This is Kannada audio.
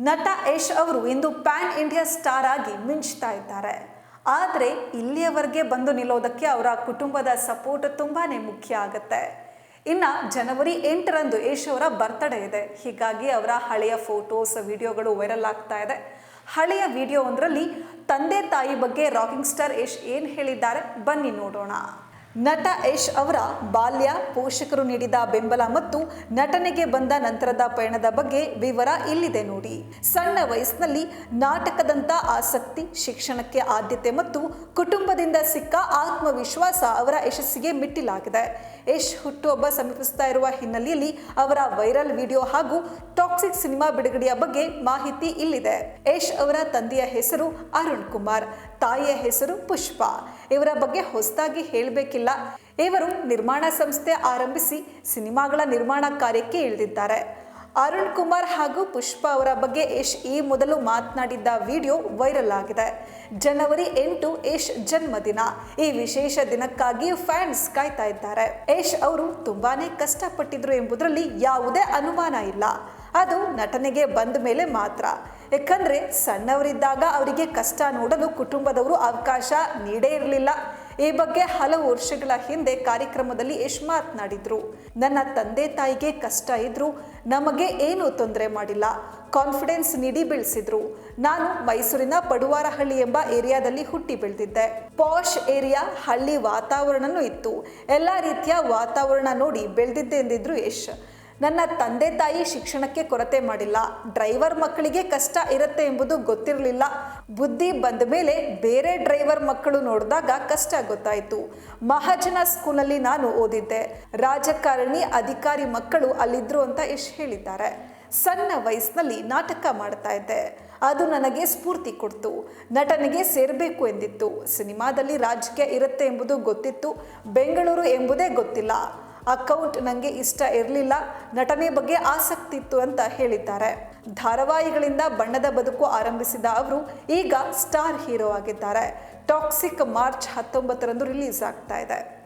ನಟ ಯಶ್ ಅವರು ಇಂದು ಪ್ಯಾನ್ ಇಂಡಿಯಾ ಸ್ಟಾರ್ ಆಗಿ ಮಿಂಚ್ತಾ ಇದ್ದಾರೆ. ಆದರೆ ಇಲ್ಲಿಯವರೆಗೆ ಬಂದು ನಿಲ್ಲೋದಕ್ಕೆ ಅವರ ಕುಟುಂಬದ ಸಪೋರ್ಟ್ ತುಂಬಾ ಮುಖ್ಯ ಆಗುತ್ತೆ. ಇನ್ನು ಜನವರಿ ಎಂಟರಂದು ಯಶ್ ಅವರ ಬರ್ತ್ಡೇ ಇದೆ. ಹೀಗಾಗಿ ಅವರ ಹಳೆಯ ಫೋಟೋಸ್, ವಿಡಿಯೋಗಳು ವೈರಲ್ ಆಗ್ತಾ ಇದೆ. ಹಳೆಯ ವಿಡಿಯೋ ಒಂದರಲ್ಲಿ ತಂದೆ ತಾಯಿ ಬಗ್ಗೆ ರಾಕಿಂಗ್ ಸ್ಟಾರ್ ಯಶ್ ಏನು ಹೇಳಿದ್ದಾರೆ? ಬನ್ನಿ ನೋಡೋಣ. ನಟ ಯಶ್ ಅವರ ಬಾಲ್ಯ ಪೋಷಕರು ನೀಡಿದ ಬೆಂಬಲ ಮತ್ತು ನಟನೆಗೆ ಬಂದ ನಂತರದ ಪಯಣದ ಬಗ್ಗೆ ವಿವರ ಇಲ್ಲಿದೆ ನೋಡಿ. ಸಣ್ಣ ವಯಸ್ಸಿನಲ್ಲಿ ನಾಟಕದಂತ ಆಸಕ್ತಿ, ಶಿಕ್ಷಣಕ್ಕೆ ಆದ್ಯತೆ ಮತ್ತು ಕುಟುಂಬದಿಂದ ಸಿಕ್ಕ ಆತ್ಮವಿಶ್ವಾಸ ಅವರ ಯಶಸ್ಸಿಗೆ ಮಿಟ್ಟಿಲಾಗಿದೆ. ಯಶ್ ಹುಟ್ಟುಹಬ್ಬ ಸಮೀಪಿಸ್ತಾ ಇರುವ ಹಿನ್ನೆಲೆಯಲ್ಲಿ ಅವರ ವೈರಲ್ ವಿಡಿಯೋ ಹಾಗೂ ಟಾಕ್ಸಿಕ್ ಸಿನಿಮಾ ಬಿಡುಗಡೆಯ ಬಗ್ಗೆ ಮಾಹಿತಿ ಇಲ್ಲಿದೆ. ಯಶ್ ಅವರ ತಂದೆಯ ಹೆಸರು ಅರುಣ್ ಕುಮಾರ್, ತಾಯಿಯ ಹೆಸರು ಪುಷ್ಪ. ಇವರ ಬಗ್ಗೆ ಹೊಸದಾಗಿ ಹೇಳಬೇಕಿಲ್ಲ. ಇವರು ನಿರ್ಮಾಣ ಸಂಸ್ಥೆ ಆರಂಭಿಸಿ ಸಿನಿಮಾಗಳ ನಿರ್ಮಾಣ ಕಾರ್ಯಕ್ಕೆ ಇಳಿದಿದ್ದಾರೆ. ಅರುಣ್ ಕುಮಾರ್ ಹಾಗೂ ಪುಷ್ಪ ಅವರ ಬಗ್ಗೆ ಯಶ್ ಈ ಮೊದಲು ಮಾತನಾಡಿದ್ದ ವಿಡಿಯೋ ವೈರಲ್ ಆಗಿದೆ. ಜನವರಿ ಎಂಟು ಯಶ್ ಜನ್ಮದಿನ. ಈ ವಿಶೇಷ ದಿನಕ್ಕಾಗಿ ಫ್ಯಾನ್ಸ್ ಕಾಯ್ತಾ ಇದ್ದಾರೆ. ಯಶ್ ಅವರು ತುಂಬಾನೇ ಕಷ್ಟಪಟ್ಟಿದ್ರು ಎಂಬುದರಲ್ಲಿ ಯಾವುದೇ ಅನುಮಾನ ಇಲ್ಲ. ಅದು ನಟನೆಗೆ ಬಂದ ಮೇಲೆ ಮಾತ್ರ. ಯಾಕಂದ್ರೆ ಸಣ್ಣವರಿದ್ದಾಗ ಅವರಿಗೆ ಕಷ್ಟ ನೋಡಲು ಕುಟುಂಬದವರು ಅವಕಾಶ ನೀಡೇ ಇರಲಿಲ್ಲ. ಈ ಬಗ್ಗೆ ಹಲವು ವರ್ಷಗಳ ಹಿಂದೆ ಕಾರ್ಯಕ್ರಮದಲ್ಲಿ ಯಶ್ ಮಾತನಾಡಿದ್ರು ನನ್ನ ತಂದೆ ತಾಯಿಗೆ ಕಷ್ಟ ಇದ್ರು. ನಮಗೆ ಏನು ತೊಂದರೆ ಮಾಡಿಲ್ಲ. ಕಾನ್ಫಿಡೆನ್ಸ್ ನೀಡಿ ಬೆಳೆಸಿದ್ರು. ನಾನು ಮೈಸೂರಿನ ಪಡುವಾರಹಳ್ಳಿ ಎಂಬ ಏರಿಯಾದಲ್ಲಿ ಹುಟ್ಟಿ ಬೆಳೆದಿದ್ದೆ. ಪಾಶ್ ಏರಿಯಾ ಹಳ್ಳಿ ವಾತಾವರಣನೂ ಇತ್ತು. ಎಲ್ಲ ರೀತಿಯ ವಾತಾವರಣ ನೋಡಿ ಬೆಳೆದಿದ್ದೆ ಎಂದಿದ್ರು ಯಶ್. ನನ್ನ ತಂದೆ ತಾಯಿ ಶಿಕ್ಷಣಕ್ಕೆ ಕೊರತೆ ಮಾಡಿಲ್ಲ. ಡ್ರೈವರ್ ಮಕ್ಕಳಿಗೆ ಕಷ್ಟ ಇರುತ್ತೆ ಎಂಬುದು ಗೊತ್ತಿರಲಿಲ್ಲ. ಬುದ್ಧಿ ಬಂದ ಮೇಲೆ ಬೇರೆ ಡ್ರೈವರ್ ಮಕ್ಕಳು ನೋಡಿದಾಗ ಕಷ್ಟ ಗೊತ್ತಾಯಿತು. ಮಹಾಜನ ಸ್ಕೂಲಲ್ಲಿ ನಾನು ಓದಿದ್ದೆ. ರಾಜಕಾರಣಿ, ಅಧಿಕಾರಿ ಮಕ್ಕಳು ಅಲ್ಲಿದ್ರು ಅಂತ ಯಶ್ ಹೇಳಿದ್ದಾರೆ. ಸಣ್ಣ ವಯಸ್ಸಿನಲ್ಲಿ ನಾಟಕ ಮಾಡ್ತಾ ಇದ್ದೆ. ಅದು ನನಗೆ ಸ್ಫೂರ್ತಿ ಕೊಡ್ತು. ನಟನೆಗೆ ಸೇರಬೇಕು ಎಂದಿತ್ತು. ಸಿನಿಮಾದಲ್ಲಿ ರಾಜಕೀಯ ಇರುತ್ತೆ ಎಂಬುದು ಗೊತ್ತಿತ್ತು. ಬೆಂಗಳೂರು ಎಂಬುದೇ ಗೊತ್ತಿಲ್ಲ. ಅಕೌಂಟ್ ನನಗೆ ಇಷ್ಟ ಇರಲಿಲ್ಲ, ನಟನೆ ಬಗ್ಗೆ ಆಸಕ್ತಿ ಇತ್ತು ಅಂತ ಹೇಳಿದ್ದಾರೆ. ಧಾರಾವಾಹಿಗಳಿಂದ ಬಣ್ಣದ ಬದುಕು ಆರಂಭಿಸಿದ ಅವರು ಈಗ ಸ್ಟಾರ್ ಹೀರೋ ಆಗಿದ್ದಾರೆ. ಟಾಕ್ಸಿಕ್ ಮಾರ್ಚ್ ಹತ್ತೊಂಬತ್ತರಂದು ರಿಲೀಸ್ ಆಗ್ತಾ ಇದೆ.